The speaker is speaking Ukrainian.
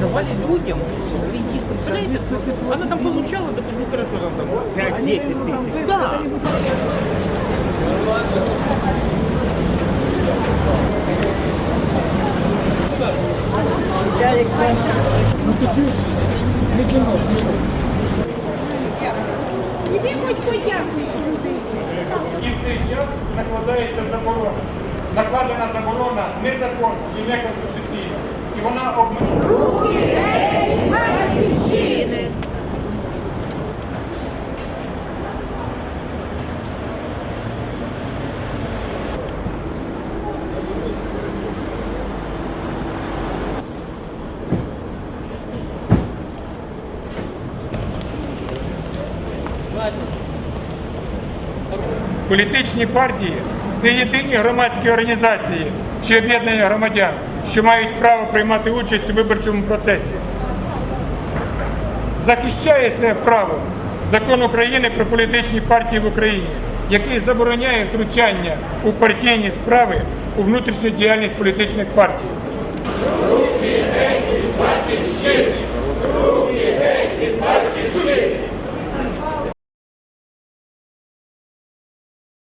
Давали людям кредит, представляете? Она там получала, допустим, хорошо, там, там 5-10 тысяч. Да. Іди хоч подякуй люди. І в цей час накладається заборона. Накладена заборона незаконна і неконституційна. І вона обмежує. Політичні партії це єдині громадські організації чи об'єднання громадян, що мають право приймати участь у виборчому процесі. Захищає це право закон України про політичні партії в Україні, який забороняє втручання у партійні справи у внутрішню діяльність політичних партій. Руки батьківщини!